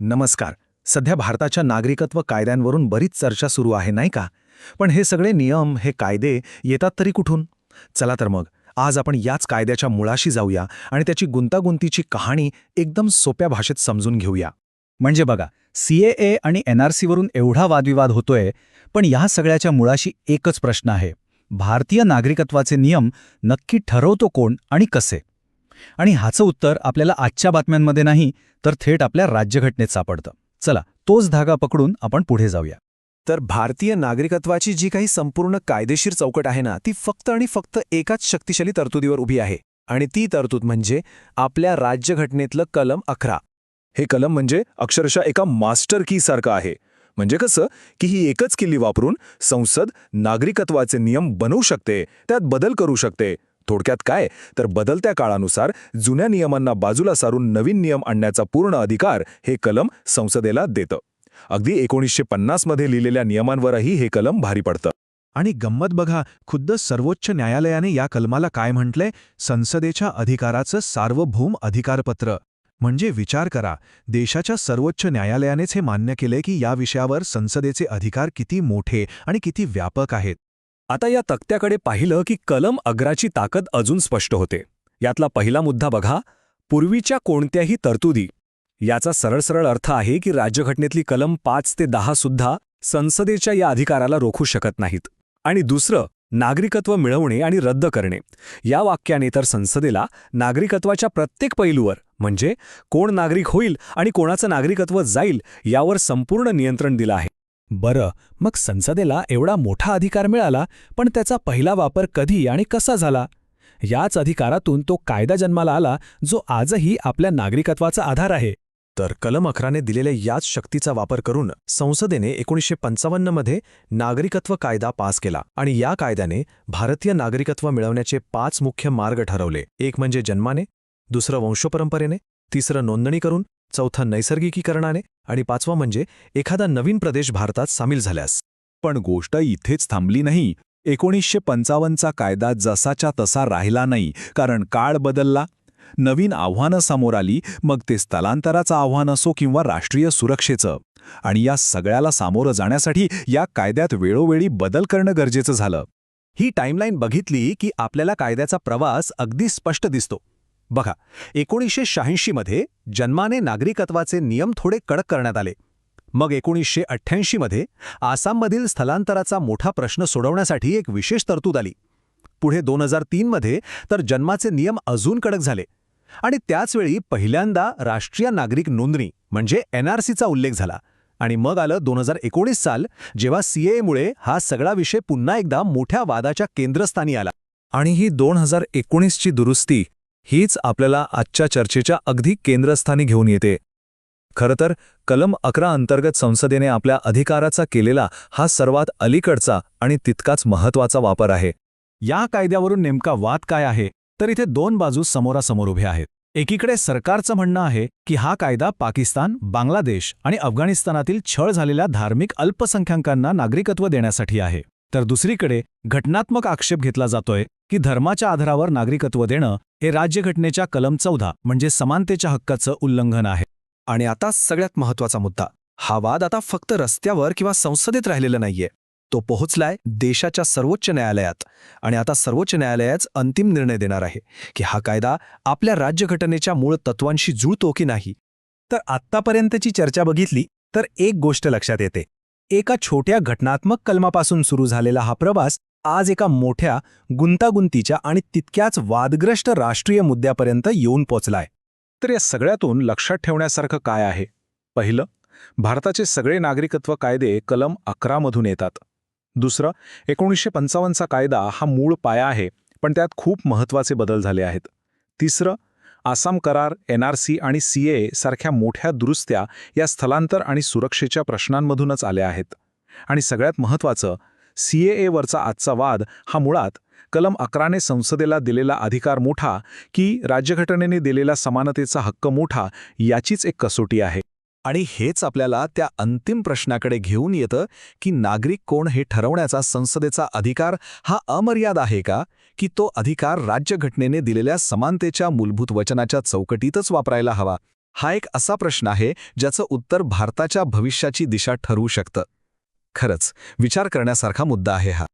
नमस्कार. सध्या भारताच्या नागरिकत्व कायद्यांवरून बरीच चर्चा सुरू आहे नाही का? पण हे सगळे नियम हे कायदे येतात तरी कुठून? चला तर मग आज आपण याच कायद्याच्या मुळाशी जाऊया आणि त्याची गुंतागुंतीची कहाणी एकदम सोप्या भाषेत समजून घेऊया. म्हणजे बघा सीएए आणि एनआरसीवरून एवढा वादविवाद होतोय पण या सगळ्याच्या मुळाशी एकच प्रश्न आहे. भारतीय नागरिकत्वाचे नियम नक्की ठरवतो कोण आणि कसे? आणि ह्याचं उत्तर आपल्याला आजच्या बातम्यांमध्ये नाही तर थेट आपल्या राज्यघटनेत सापडतं. चला तोच धागा पकडून आपण पुढे जाऊया. तर भारतीय नागरिकत्वाची जी काही संपूर्ण कायदेशीर चौकट आहे ना ती फक्त आणि फक्त एकाच शक्तिशाली तरतुदीवर उभी आहे. आणि ती तरतूद म्हणजे आपल्या राज्यघटनेतलं कलम अकरा. हे कलम म्हणजे अक्षरशः एका मास्टर की सारखं आहे. म्हणजे कसं की ही एकच किल्ली वापरून संसद नागरिकत्वाचे नियम बनवू शकते त्यात बदल करू शकते. थोडक्यात काय? तर बदलत्या काळानुसार जुन्या नियमांना बाजूला सारून नवीन नियम आणण्याचा पूर्ण अधिकार हे कलम संसदेला देतं. अगदी एकोणीसशे पन्नासमध्ये लिहिलेल्या नियमांवरही हे कलम भारी पडतं. आणि गंमत बघा खुद्द सर्वोच्च न्यायालयाने या कलमाला काय म्हटलंय? संसदेच्या अधिकाराचं सार्वभौम अधिकारपत्र. म्हणजे विचार करा देशाच्या सर्वोच्च न्यायालयानेच हे मान्य केले की या विषयावर संसदेचे अधिकार किती मोठे आणि किती व्यापक आहेत. आता या तक्त्याकडे पाहिलं की कलम अग्राची ताकद अजून स्पष्ट होते. यातला पहिला मुद्दा बघा पूर्वीच्या कोणत्याही तरतुदी. याचा सरळ सरळ अर्थ आहे की राज्यघटनेतली कलम पाच ते दहा सुद्धा संसदेच्या या अधिकाराला रोखू शकत नाहीत. आणि दुसरं नागरिकत्व मिळवणे आणि रद्द करणे. या वाक्याने तर संसदेला नागरिकत्वाच्या प्रत्येक पैलूवर म्हणजे कोण नागरिक होईल आणि कोणाचं नागरिकत्व जाईल यावर संपूर्ण नियंत्रण दिलं आहे. बरं मग संसदेला एवढा मोठा अधिकार मिळाला पण त्याचा पहिला वापर कधी आणि कसा झाला? याच अधिकारातून तो कायदा जन्माला आला जो आजही आपल्या नागरिकत्वाचा आधार आहे. तर कलम अकराने दिलेल्या याच शक्तीचा वापर करून संसदेने एकोणीसशे पंचावन्नमध्ये नागरिकत्व कायदा पास केला आणि या कायद्याने भारतीय नागरिकत्व मिळवण्याचे पाच मुख्य मार्ग ठरवले. एक म्हणजे जन्माने दुसरं वंशपरंपरेने तिसरं नोंदणी करून चौथं नैसर्गिकीकरणाने आणि पाचवा म्हणजे एखादा नवीन प्रदेश भारतात सामील झाल्यास. पण गोष्ट इथेच थांबली नाही. एकोणीसशे पंचावन्नचा कायदा जसाच्या तसा राहिला नाही कारण काळ बदलला. नवीन आव्हानं समोर आली मग ते स्थलांतराचं आव्हान असो किंवा राष्ट्रीय सुरक्षेचं. आणि या सगळ्याला सामोरं जाण्यासाठी या कायद्यात वेळोवेळी बदल करणं गरजेचं झालं. ही टाईमलाईन बघितली की आपल्याला कायद्याचा प्रवास अगदी स्पष्ट दिसतो. बघा एकोणीसशे शहाऐंशीमध्ये जन्माने नागरिकत्वाचे नियम थोडे कडक करण्यात आले. मग एकोणीसशे अठ्ठ्याऐंशीमध्ये आसाममधील स्थलांतराचा मोठा प्रश्न सोडवण्यासाठी एक विशेष तरतूद आली. पुढे दोन हजार तीनमध्ये तर जन्माचे नियम अजून कडक झाले. आणि त्याचवेळी पहिल्यांदा राष्ट्रीय नागरिक नोंदणी म्हणजे एनआरसीचा उल्लेख झाला. आणि मग आलं दोन हजार एकोणीस साल जेव्हा सीएमुळे हा सगळा विषय पुन्हा एकदा मोठ्या वादाच्या केंद्रस्थानी आला. आणि ही दोन हजार एकोणीसची दुरुस्ती हीच आपल्याला आजच्या चर्चेच्या अगदी केंद्रस्थानी घेऊन येते. खरंतर कलम अकरा अंतर्गत संसदेने आपल्या अधिकाराचा केलेला हा सर्वात अलीकडचा आणि तितकाच महत्त्वाचा वापर आहे. या कायद्यावरून नेमका वाद काय आहे? तर इथे दोन बाजू समोरासमोर उभे आहेत. एकीकडे सरकारचं म्हणणं आहे की हा कायदा पाकिस्तान बांगलादेश आणि अफगाणिस्तानातील छळ झालेल्या धार्मिक अल्पसंख्याकांना नागरिकत्व देण्यासाठी आहे. तर दुसरीकडे घटनात्मक आक्षेप घेतला जातोय की धर्माच्या आधारावर नागरिकत्व देणं हे राज्यघटनेच्या कलम चौदा म्हणजे समानतेच्या हक्काचं उल्लंघन आहे. आणि आता सगळ्यात महत्त्वाचा मुद्दा. हा वाद आता फक्त रस्त्यावर किंवा संसदेत राहिलेला नाहीये. तो पोहोचलाय देशाच्या सर्वोच्च न्यायालयात. आणि आता सर्वोच्च न्यायालयाच अंतिम निर्णय देणार आहे की हा कायदा आपल्या राज्यघटनेच्या मूळ तत्वांशी जुळतो की नाही. तर आत्तापर्यंतची चर्चा बघितली तर एक गोष्ट लक्षात येते. एका छोट्या घटनात्मक कलमापासून सुरू झालेला हा प्रवास आज एका मोठ्या गुंतागुंतीच्या आणि तितक्याच वादग्रस्त राष्ट्रीय मुद्द्यापर्यंत येऊन पोचलाय. तर या सगळ्यातून लक्षात ठेवण्यासारखं काय आहे? पहिलं भारताचे सगळे नागरिकत्व कायदे कलम अकरामधून येतात. दुसरं एकोणीसशे पंचावन्नचा कायदा हा मूळ पाया आहे पण त्यात खूप महत्त्वाचे बदल झाले आहेत. तिसरं आसाम करार एनआरसी आणि सीए सारख्या मोठ्या दुरुस्त्या या स्थलांतर आणि सुरक्षेच्या प्रश्नांमधूनच आल्या आहेत. आणि सगळ्यात महत्त्वाचं सीएएवरचा आजचा वाद हा मुळात कलम अकराने संसदेला दिलेला अधिकार मोठा की राज्यघटनेने दिलेला समानतेचा हक्क मोठा याचीच एक कसोटी आहे. आणि हेच आपल्याला त्या अंतिम प्रश्नाकडे घेऊन येतं की नागरिक कोण हे ठरवण्याचा संसदेचा अधिकार हा अमर्याद आहे का की तो अधिकार राज्यघटनेने दिलेल्या समानतेच्या मूलभूत वचनाच्या चौकटीतच वापरायला हवा? हा एक असा प्रश्न आहे ज्याचं उत्तर भारताच्या भविष्याची दिशा ठरवू शकतं. खरंच विचार करण्यासारखा मुद्दा आहे हा.